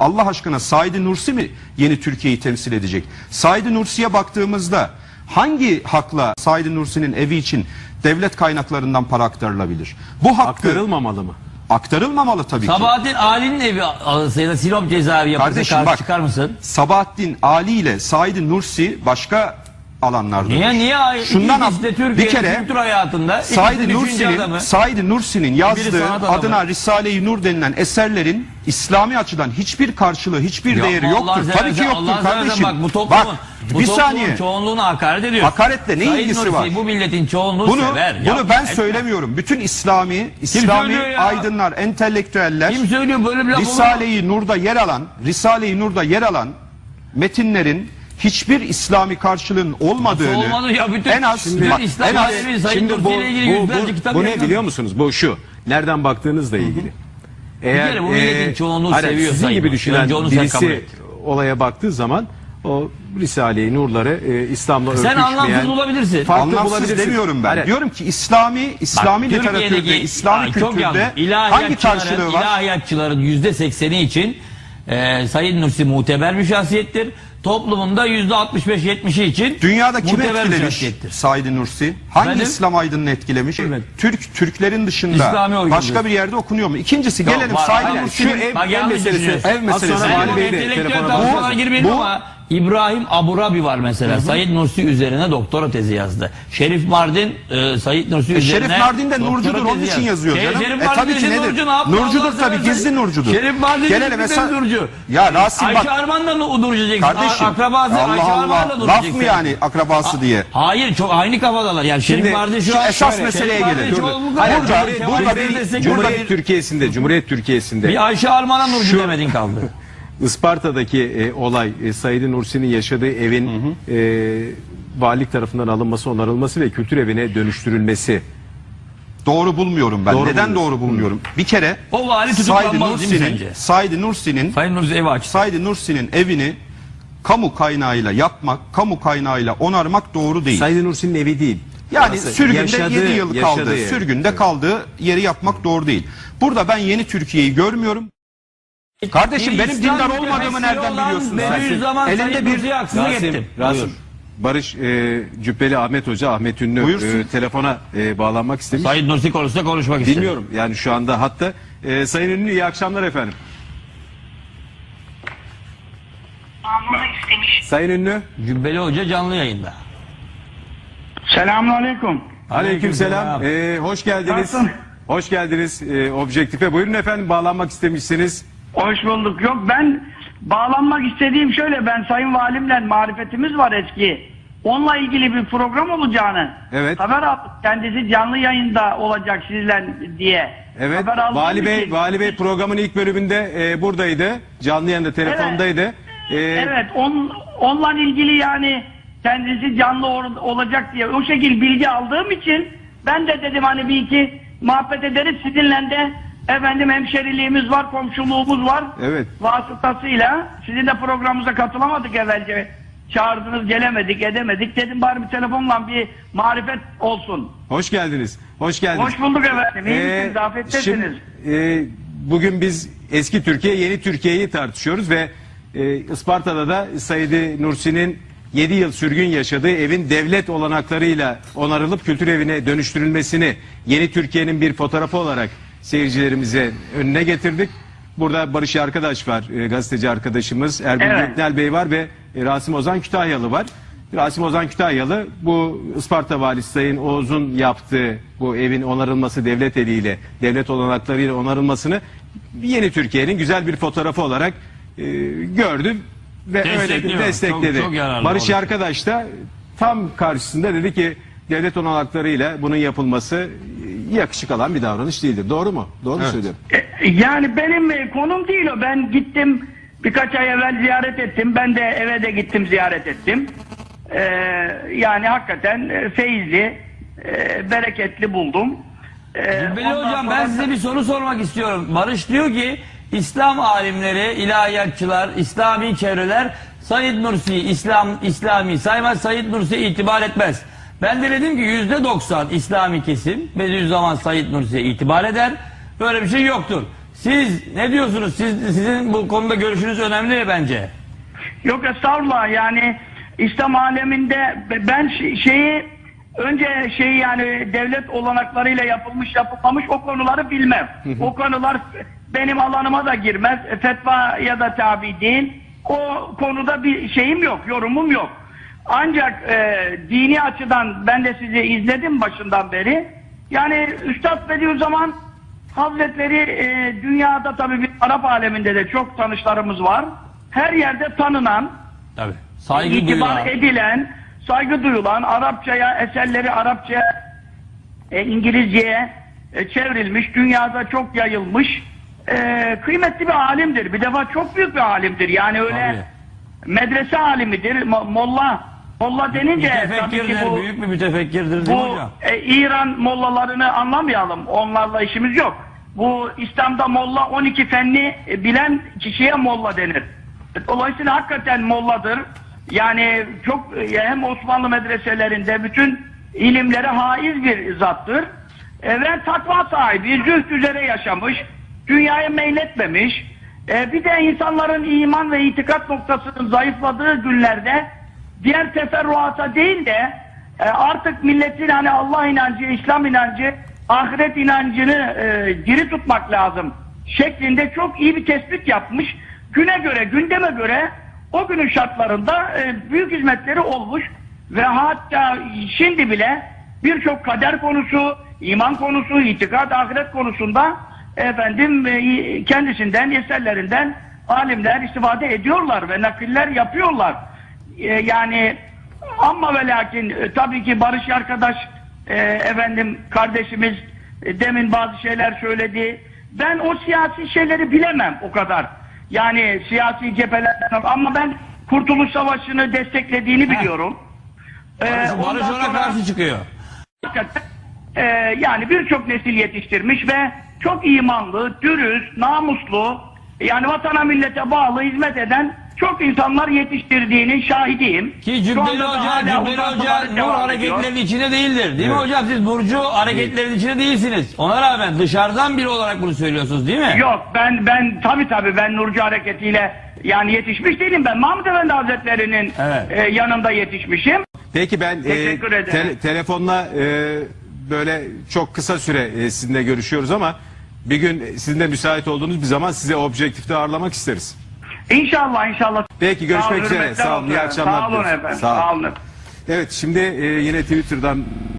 Allah aşkına Said Nursi mi yeni Türkiye'yi temsil edecek? Said Nursi'ye baktığımızda hangi hakla Said Nursi'nin evi için devlet kaynaklarından para aktarılabilir? Bu hakkı Aktarılmamalı mı? aktarılmamalı tabii ki. Sabahattin Ali'nin evi da Sinop cezaevi Kardeşim karşı bak çıkar mısın? Sabahattin Ali ile Said Nursi başka alanlarda. Niye niye Şundan ikisi de bir kere kültür hayatında Said Nursi'nin. Said Nursi'nin yazdığı adına Risale-i Nur denilen eserlerin İslami açıdan hiçbir karşılığı, hiçbir değeri Yapma yoktur. Allah'ını Tabii ki yoktur seversen kardeşim. Bak bu toplumun, Bak, bu bir saniye. çoğunluğuna hakaret ediyor. Hakaretle ne Said ilgisi Nursi var? bu milletin çoğunluğu Bunu sever. bunu Yapma, ben etme. söylemiyorum. Bütün İslami İslami ya? aydınlar, entelektüeller Kim söylüyor böyle bir laf? Risale-i Nur'da yer alan, Risale-i Nur'da yer alan metinlerin hiçbir İslami karşılığın olmadığını olmadı ya? Bütün- en az Şimdi- bak, İslam en az Şimdi Nursi bu, ile ilgili bu, bu, kitap bu ne biliyor musunuz? Bu şu. Nereden baktığınızla ilgili. Eğer kere bu milletin çoğunluğu hayır, seviyor sizin gibi düşünen sen birisi olaya baktığı zaman o Risale-i Nurları e, İslam'la Sen örtüşmeyen anlamsız bulabilirsin. farklı anlamsız bulabilirsin. demiyorum ben. Hayır. Diyorum ki İslami İslami Bak, literatürde, İslami kültürde hangi İlahiyatçıların- karşılığı var? İlahiyatçıların yüzde sekseni için e, Said Nursi muteber bir şahsiyettir. Toplumunda yüzde 65-70'i için Dünyada kim muteber bir etkilemiş şahsiyettir. Said Nursi? Hangi Efendim? İslam aydınını etkilemiş? Evet. Türk Türklerin dışında İslami başka bir yerde okunuyor mu? İkincisi gelelim var, Said. Nursi'nin Şu ev, Bak, ev yanlış meselesi. düşünüyorsun. Ev meselesi. Sonra Vali bu entelektüel tartışmalara girmeyelim Bu- ama İbrahim Aburabi var mesela. Said Nursi üzerine doktora tezi yazdı. Şerif Mardin e, Said Nursi E, üzerine Şerif Mardin de Nurcudur, onun için yazıyor Şey, canım. Şerif E, Mardin tabii ki için nedir? Nurcu ne yaptı? Nurcudur tabii, gizli Nurcudur. Şerif Mardin için mesela- Nurcu. Ya Rasim Ayşe bak- Arman'la mı duracaksın? Kardeşim Akrabası Ayşe Allah Arman'la Allah laf mı yani akrabası diye? Hayır çok aynı kafadalar. Yani Şerif Şimdi Mardin şu an esas şöyle, meseleye çoğunlukla- Hayır, Burada- burada. Cumhuriyet Türkiye'sinde, Cumhuriyet Türkiye'sinde Bir Ayşe Arman'a Nurcu demedin kaldı. Isparta'daki e, olay e, Said Nursi'nin yaşadığı evin e, valilik tarafından alınması, onarılması ve kültür evine dönüştürülmesi. Doğru bulmuyorum ben. Doğru Neden doğru bulmuyorum? Bir kere O vali Said Nursi'nin? Said Nursi'nin. Said Nursi'nin evini kamu kaynağıyla yapmak, kamu kaynağıyla onarmak doğru değil. Said Nursi'nin evi değil. Yani Orası sürgünde yaşadığı- 7 yıl yaşadığı kaldı. yer. Sürgünde kaldığı yeri yapmak doğru değil. Burada ben yeni Türkiye'yi görmüyorum. Kardeşim benim İslam dindar olmadığımı nereden biliyorsun sen? Elinde bir haksızlık ettim. Rasim. Barış e, Cübbeli Ahmet Hoca, Ahmet Ünlü Buyursun. e, telefona e, bağlanmak istemiş. Said Nursi konusunda konuşmak istedim. Bilmiyorum yani şu anda hatta. E, Sayın Ünlü iyi akşamlar efendim. almamı istemiş. Sayın Ünlü. Cübbeli Hoca canlı yayında. Selamünaleyküm. Aleykümselam. E, hoş geldiniz. Nasılsın? Hoş geldiniz e, Objektif'e. Buyurun efendim bağlanmak istemişsiniz. Hoş bulduk. Yok ben bağlanmak istediğim şöyle ben Sayın Valimle marifetimiz var eski. Onunla ilgili bir program olacağını. Evet. Haber aldık. Kendisi canlı yayında olacak sizle diye. Evet. Haber Vali Bey, için- Vali Bey programın ilk bölümünde e, buradaydı. Canlı yayında telefondaydı. E, Evet. On, onunla ilgili yani kendisi canlı olacak diye o şekil bilgi aldığım için ben de dedim hani bir iki muhabbet ederiz sizinle de efendim hemşeriliğimiz var, komşuluğumuz var. Evet. Vasıtasıyla sizin de programımıza katılamadık evvelce. Çağırdınız gelemedik edemedik. Dedim bari bir telefonla bir marifet olsun. Hoş geldiniz. Hoş geldiniz. Hoş bulduk efendim. İyi Ee, misiniz? Afettesiniz. şimdi, e, bugün biz eski Türkiye, yeni Türkiye'yi tartışıyoruz ve e, Isparta'da da Said Nursi'nin 7 yıl sürgün yaşadığı evin devlet olanaklarıyla onarılıp kültür evine dönüştürülmesini yeni Türkiye'nin bir fotoğrafı olarak seyircilerimize önüne getirdik. Burada Barış Arkadaş var, e, gazeteci arkadaşımız. Erbil Evet. Göknel Bey var ve e, Rasim Ozan Kütahyalı var. Rasim Ozan Kütahyalı bu Isparta Valisi Sayın Oğuz'un yaptığı bu evin onarılması devlet eliyle, devlet olanaklarıyla onarılmasını yeni Türkiye'nin güzel bir fotoğrafı olarak e, gördü ve öyle Destekliyor. destekledi. Çok- çok yararlı Barış oldu. arkadaş da tam karşısında dedi ki devlet olanaklarıyla bunun yapılması yakışık alan bir davranış değildir. Doğru mu? Doğru mu söylüyorum? E, Yani benim e, konum değil o. Ben gittim birkaç ay evvel ziyaret ettim. Ben de eve de gittim ziyaret ettim. Ee, yani hakikaten e, feyizli, e, bereketli buldum. Ee, Cübbeli ondan Hocam sonra- ben size bir soru sormak istiyorum. Barış diyor ki İslam alimleri, ilahiyatçılar, İslami çevreler Said Nursi'yi İslam, İslami saymaz, Said Nursi'ye itibar etmez. Ben de dedim ki yüzde doksan İslami kesim Bediüzzaman Said Nursi'ye itibar eder. Böyle bir şey yoktur. Siz ne diyorsunuz? Siz, sizin bu konuda görüşünüz önemli bence. Yok estağfurullah yani İslam aleminde ben şeyi önce şeyi yani devlet olanaklarıyla yapılmış yapılmamış o konuları bilmem. o konular benim alanıma da girmez. Fetva ya da tabi değil. O konuda bir şeyim yok, yorumum yok. Ancak e, dini açıdan ben de sizi izledim başından beri. Yani Üstad Bediüzzaman Hazretleri e, dünyada tabii bir Arap aleminde de çok tanışlarımız var. Her yerde tanınan, Tabii. Saygı itibar duyulan. edilen, saygı duyulan, Arapçaya, eserleri Arapçaya, e, İngilizceye e, çevrilmiş, dünyada çok yayılmış, e, kıymetli bir alimdir. Bir defa çok büyük bir alimdir. Yani öyle medrese alimidir, mo- molla. Molla denince tabii ki bu, büyük bir mütefekkirdir değil mi bu hocam? e, İran mollalarını anlamayalım. Onlarla işimiz yok. Bu İslam'da molla 12 fenni e, bilen kişiye molla denir. Dolayısıyla hakikaten molladır. Yani çok e, hem Osmanlı medreselerinde bütün ilimlere haiz bir zattır. E, ve takva sahibi, zühd üzere yaşamış, dünyaya meyletmemiş. E, bir de insanların iman ve itikat noktasının zayıfladığı günlerde diğer teferruata değil de e, artık milletin hani Allah inancı, İslam inancı, ahiret inancını e, diri tutmak lazım şeklinde çok iyi bir tespit yapmış. Güne göre, gündeme göre o günün şartlarında e, büyük hizmetleri olmuş ve hatta şimdi bile birçok kader konusu, iman konusu, itikat, ahiret konusunda efendim e, kendisinden, eserlerinden alimler istifade ediyorlar ve nakiller yapıyorlar. E, yani ama ve lakin e, tabii ki Barış arkadaş e, efendim kardeşimiz e, demin bazı şeyler söyledi. Ben o siyasi şeyleri bilemem o kadar. Yani siyasi cephelerden ama ben Kurtuluş Savaşı'nı desteklediğini biliyorum. E, Barış, ona sonra- karşı çıkıyor. e, yani birçok nesil yetiştirmiş ve çok imanlı, dürüst, namuslu yani vatana millete bağlı hizmet eden çok insanlar yetiştirdiğinin şahidiyim. Ki Cübbeli Hoca, Cübbeli Hoca Nur ediyor. hareketlerinin içinde değildir. Değil mi hocam? Siz Burcu hareketlerinin içinde değilsiniz. Ona rağmen dışarıdan biri olarak bunu söylüyorsunuz değil mi? Yok ben ben tabi tabi ben Nurcu hareketiyle yani yetişmiş değilim ben Mahmud Efendi Hazretleri'nin Evet. e, yanında yetişmişim. Peki ben e, Teşekkür ederim. tele- telefonla e, böyle çok kısa süre e, sizinle görüşüyoruz ama bir gün sizin de müsait olduğunuz bir zaman size objektifte ağırlamak isteriz. İnşallah inşallah. Peki, görüşmek üzere. Sağ olun, iyi akşamlar Sağ olun efendim. Sağ olun. Sağ olun. Evet şimdi e, yine Twitter'dan